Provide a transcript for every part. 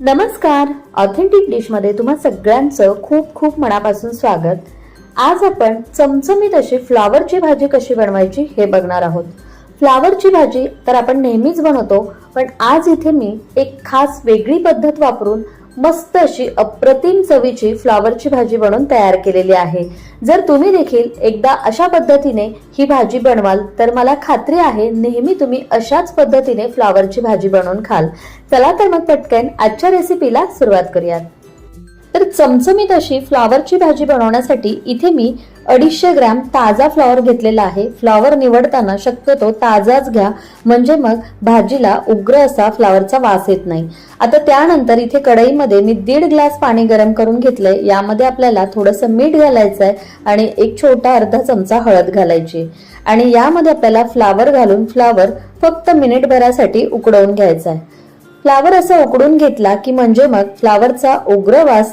नमस्कार. ऑथेंटिक डिशमध्ये तुम्हा सगळ्यांचं खूप खूप मनापासून स्वागत. आज आपण चमचमीत अशी फ्लावरची भाजी कशी बनवायची हे बघणार आहोत. फ्लावरची भाजी तर आपण नेहमीच बनवतो पण आज इथे मी एक खास वेगळी पद्धत वापरून मस्त अशी अप्रतिम चवीची फ्लावरची भाजी बनवून तयार केलेली आहे. जर तुम्ही देखील एकदा अशा पद्धतीने ही भाजी बनवाल तर मला खात्री आहे नेहमी तुम्ही अशाच पद्धतीने फ्लावरची भाजी बनवून खाल. चला तर मग पटकन आजच्या रेसिपीला सुरुवात करूयात. तर चमचमीत अशी फ्लावरची भाजी बनवण्यासाठी इथे मी अडीचशे ग्रॅम ताजा फ्लॉवर घेतलेला आहे. फ्लॉवर निवडताना शक्यतो ताजाच घ्या म्हणजे मग भाजीला उग्र असा फ्लॉवरचा वास येत नाही. आता त्यानंतर इथे कढईमध्ये मी दीड ग्लास पाणी गरम करून घेतलंय. यामध्ये आपल्याला थोडंसं मीठ घालायचं आहे आणि एक छोटा अर्धा चमचा हळद घालायची आणि यामध्ये आपल्याला फ्लावर घालून फ्लावर फक्त मिनिटभरासाठी उकडवून घ्यायचा आहे फ्लावर असा उकडून घेतला की म्हणजे मग फ्लावरचा उग्र वास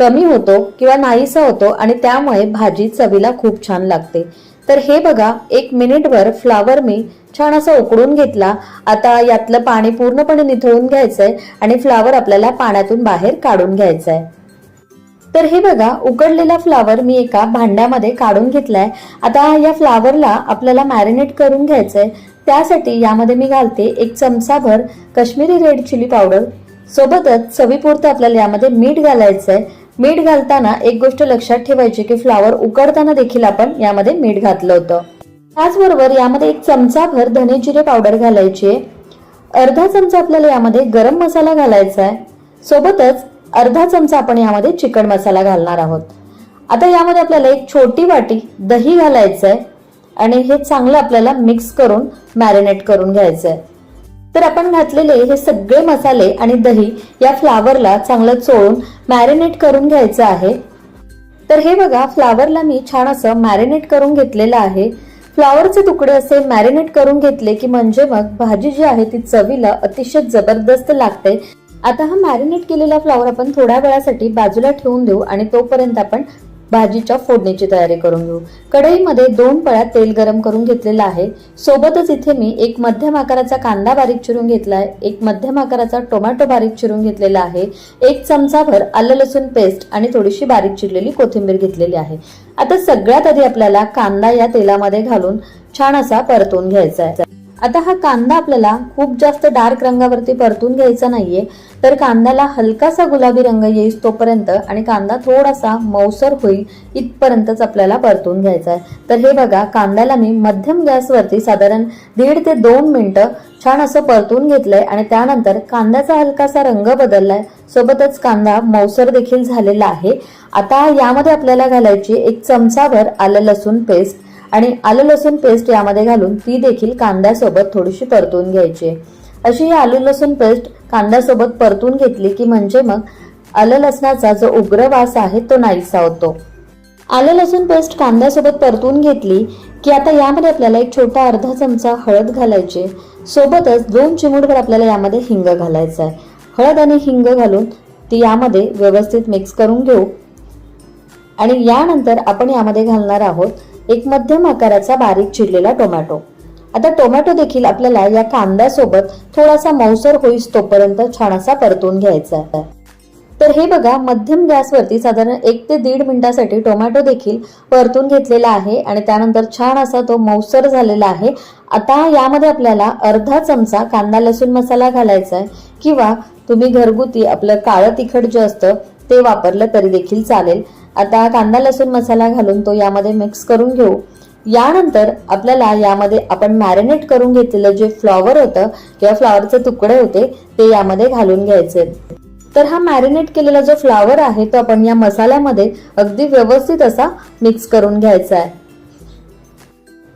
कमी होतो किंवा नाहीसा होतो आणि त्यामुळे भाजी चवीला खूप छान लागते. तर हे बघा एक मिनिटभर फ्लावर मी छान असा उकडून घेतला. आता यातलं पाणी पूर्णपणे निथळून घ्यायचंय आणि फ्लावर आपल्याला पाण्यातून बाहेर काढून घ्यायचंय. तर हे बघा उकडलेला फ्लावर मी एका भांड्यामध्ये काढून घेतलाय. आता या फ्लावरला आपल्याला मॅरिनेट करून घ्यायचंय. त्यासाठी यामध्ये मी घालते एक चमचाभर काश्मीरी रेड चिली पावडर. सोबतच चवीपुरतं आपल्याला यामध्ये मीठ घालायचंय. मीठ घालताना एक गोष्ट लक्षात ठेवायची की फ्लावर उकडताना देखील आपण यामध्ये मीठ घातलं होतं. त्याचबरोबर यामध्ये एक चमचाभर धने जिरे पावडर घालायची आहे. अर्धा चमचा आपल्याला यामध्ये गरम मसाला घालायचा आहे सोबतच अर्धा चमचा आपण यामध्ये चिकन मसाला घालणार आहोत. आता यामध्ये आपल्याला एक छोटी वाटी दही घालायचं आहे आणि हे चांगलं आपल्याला मिक्स करून मॅरिनेट करून घ्यायचं आहे तर आपण घातलेले हे सगळे मसाले आणि दही या फ्लावरला चांगलं चोळून मॅरिनेट करून घ्यायचं आहे. तर हे बघा फ्लावरला मी छान असं मॅरिनेट करून घेतलेलं आहे. फ्लावरचे तुकडे असे मॅरिनेट करून घेतले की म्हणजे मग भाजी जी आहे ती चवीला अतिशय जबरदस्त लागते. आता हा मॅरिनेट केलेला फ्लावर आपण थोड्या वेळासाठी बाजूला ठेवून देऊ आणि तोपर्यंत आपण भाजीच्या फोडणीची तयारी करून घेऊ. कढईमध्ये दोन पळ्या तेल गरम करून घेतलेलं आहे. सोबतच इथे मी एक मध्यम आकाराचा कांदा बारीक चिरून घेतलाय. एक मध्यम आकाराचा टोमॅटो बारीक चिरून घेतलेला आहे. एक चमचाभर आलं लसूण पेस्ट आणि थोडीशी बारीक चिरलेली कोथिंबीर घेतलेली आहे. आता सगळ्यात आधी आपल्याला कांदा या तेलामध्ये घालून छान असा परतून घ्यायचा आहे. आता हा कांदा आपल्याला खूप जास्त डार्क रंगावरती परतून घ्यायचा नाहीये तर कांद्याला हलकासा गुलाबी रंग येईल तोपर्यंत आणि कांदा थोडासा मौसर होईल इथपर्यंतच आपल्याला परतून घ्यायचा आहे. तर हे बघा कांद्याला मी मध्यम गॅसवरती साधारण दीड ते दोन मिनिटं छान असं परतून घेतलंय आणि त्यानंतर कांद्याचा हलकासा रंग बदललाय. सोबतच कांदा मौसर देखील झालेला आहे. आता यामध्ये आपल्याला घालायची एक चमचाभर आलं लसूण पेस्ट. आणि आलं लसूण पेस्ट यामध्ये घालून ती देखील कांद्यासोबत थोडीशी परतून घ्यायची. अशी ही आलू लसूण पेस्ट कांद्यासोबत परतून घेतली की म्हणजे मग आलं लसणाचा जो उग्र वास आहे तो नाहीसा होतो. आलं लसूण पेस्ट कांद्यासोबत परतून घेतली की आता यामध्ये आपल्याला एक छोटा अर्धा चमचा हळद घालायचे. सोबतच दोन चिमूटभर आपल्याला यामध्ये हिंग घालायचं आहे. हळद आणि हिंग घालून ती यामध्ये व्यवस्थित मिक्स करून घेऊ. आणि यानंतर आपण यामध्ये घालणार आहोत एक मध्यम आकाराचा बारीक चिरलेला टोमॅटो. आता टोमॅटो देखील आपल्याला या कांद्यासोबत थोडासा मौसर होईस तोपर्यंत छान असा परतून घ्यायचा आहे. तर हे बघा मध्यम गॅसवरती साधारण एक ते दीड मिनिटासाठी टोमॅटो देखील परतून घेतलेला आहे आणि त्यानंतर छान असा तो मौसर झालेला आहे. आता यामध्ये आपल्याला अर्धा चमचा कांदा लसूण मसाला घालायचा आहे किंवा तुम्ही घरगुती आपलं काळं तिखट जे असतं ते वापरलं तरी देखील चालेल. आता कांदा लसूण मसाला घालून तो यामध्ये मिक्स करून घेऊ. यानंतर आपल्याला यामध्ये आपण मॅरिनेट करून घेतलेलं जे फ्लॉवर होतं किंवा फ्लॉवरचे तुकडे होते ते यामध्ये घालून घ्यायचे. तर हा मॅरिनेट केलेला जो फ्लॉवर आहे तो आपण या मसाल्यामध्ये अगदी व्यवस्थित असा मिक्स करून घ्यायचा आहे.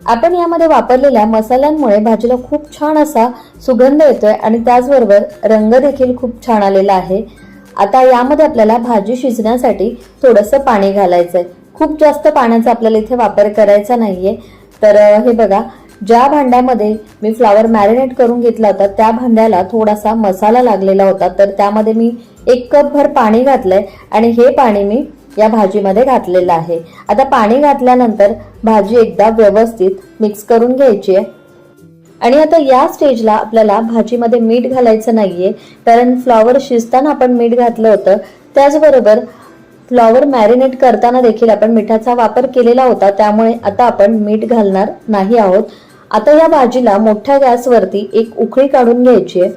आपण यामध्ये वापरलेल्या मसाल्यांमुळे भाजीला खूप छान असा सुगंध येतोय आणि त्याचबरोबर रंग देखील खूप छान आलेला आहे. आता यामध्ये आपल्याला भाजी शिजण्यासाठी थोडंसं पाणी घालायचं आहे खूप जास्त पाण्याचा आपल्याला इथे वापर करायचा नाहीये. तर हे बघा ज्या भांड्यामध्ये मी फ्लावर मॅरिनेट करून घेतला होता त्या भांड्याला थोडासा मसाला लागलेला होता. तर त्यामध्ये मी एक कप भर पाणी घातलंय आणि हे पाणी मी या भाजीमध्ये घातलेलं आहे. आता पाणी घातल्यानंतर भाजी एकदा व्यवस्थित मिक्स करून घ्यायची आहे. आणि आता या स्टेजला आपल्याला भाजीमध्ये मीठ घालायचं नाहीये कारण फ्लॉवर शिजताना आपण मीठ घातलं होतं. त्याचबरोबर फ्लॉवर मॅरिनेट करताना देखील आपण मिठाचा वापर केलेला होता त्यामुळे आता आपण मीठ घालणार नाही आहोत. आता या भाजीला मोठ्या गॅसवरती एक उकळी काढून घ्यायची आहे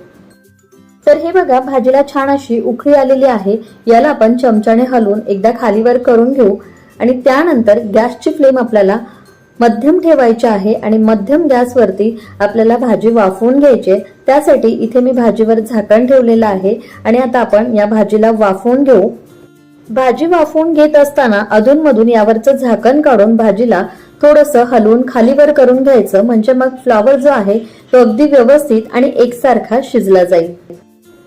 तर हे बघा भाजीला छान अशी उकळी आलेली आहे. याला आपण चमच्याने हलवून एकदा खालीवर करून घेऊ. आणि त्यानंतर गॅसची फ्लेम आपल्याला मध्यम ठेवायचे आहे आणि मध्यम गॅसवरती आपल्याला भाजी वाफवून घ्यायची आहे. त्यासाठी इथे मी भाजीवर झाकण ठेवलेलं आहे आणि आता आपण या भाजीला वाफवून घेऊ. भाजी वाफवून घेत असताना अधूनमधून यावरचं झाकण काढून भाजीला थोडंसं हलवून खालीवर करून घ्यायचं. म्हणजे मग फ्लॉवर जो आहे तो अगदी व्यवस्थित आणि एकसारखा शिजला जाईल.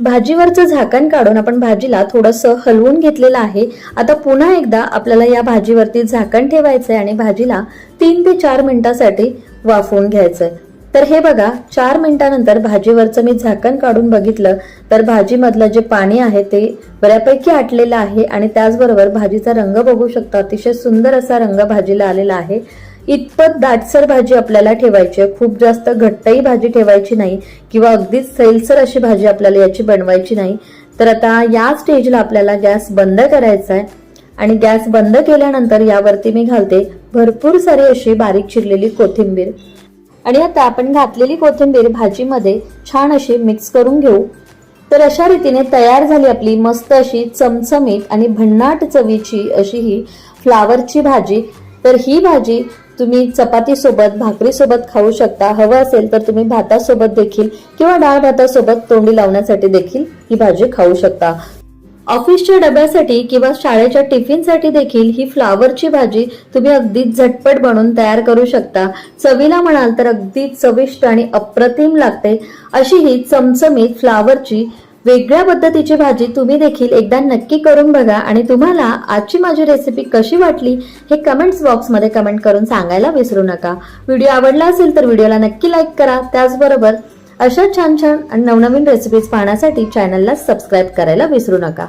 भाजीवरचं झाकण काढून आपण भाजीला थोडंसं हलवून घेतलेलं आहे. आता पुन्हा एकदा आपल्याला या भाजीवरती झाकण ठेवायचंय आणि भाजीला तीन ते चार मिनिटासाठी वाफवून घ्यायचंय. तर हे बघा चार मिनिटानंतर भाजीवरचं मी झाकण काढून बघितलं तर भाजीमधलं जे पाणी आहे ते बऱ्यापैकी आटलेलं आहे आणि त्याचबरोबर भाजीचा रंग बघू शकता अतिशय सुंदर असा रंग भाजीला आलेला आहे. इतपत दाटसर भाजी आपल्याला ठेवायची आहे. खूप जास्त घट्टही भाजी ठेवायची नाही किंवा अगदीच सैलसर अशी भाजी आपल्याला याची बनवायची नाही. तर आता या स्टेजला आपल्याला गॅस बंद करायचा आहे. आणि गॅस बंद केल्यानंतर यावरती मी घालते भरपूर सारी अशी बारीक चिरलेली कोथिंबीर. आणि आता आपण घातलेली कोथिंबीर भाजीमध्ये छान अशी मिक्स करून घेऊ. तर अशा रीतीने तयार झाली आपली मस्त अशी चमचमीत आणि भन्नाट चवीची अशी ही फ्लावरची भाजी. तर ही भाजी तुम्ही चपातीसोबत भाकरीसोबत खाऊ शकता. हवं असेल तर तुम्ही भातासोबत देखील किंवा डाळ भातासोबत तोंडी लावण्यासाठी देखील ही भाजी खाऊ शकता. ऑफिसच्या डब्यासाठी किंवा शाळेच्या टिफिनसाठी देखील ही फ्लावरची भाजी तुम्ही अगदी झटपट बनवून तयार करू शकता. चवीला म्हणाल तर अगदी चविष्ट आणि अप्रतिम लागते. अशी ही चमचमीत फ्लावरची वेगळ्या पद्धतीची भाजी तुम्ही देखील एकदा नक्की करून बघा आणि तुम्हाला आजची माझी रेसिपी कशी वाटली हे कमेंट्स बॉक्समध्ये कमेंट करून सांगायला विसरू नका. व्हिडिओ आवडला असेल तर व्हिडिओला नक्की लाईक करा. त्याचबरोबर अशा छान छान आणि नवनवीन रेसिपीज पाहण्यासाठी चॅनलला सबस्क्राईब करायला विसरू नका.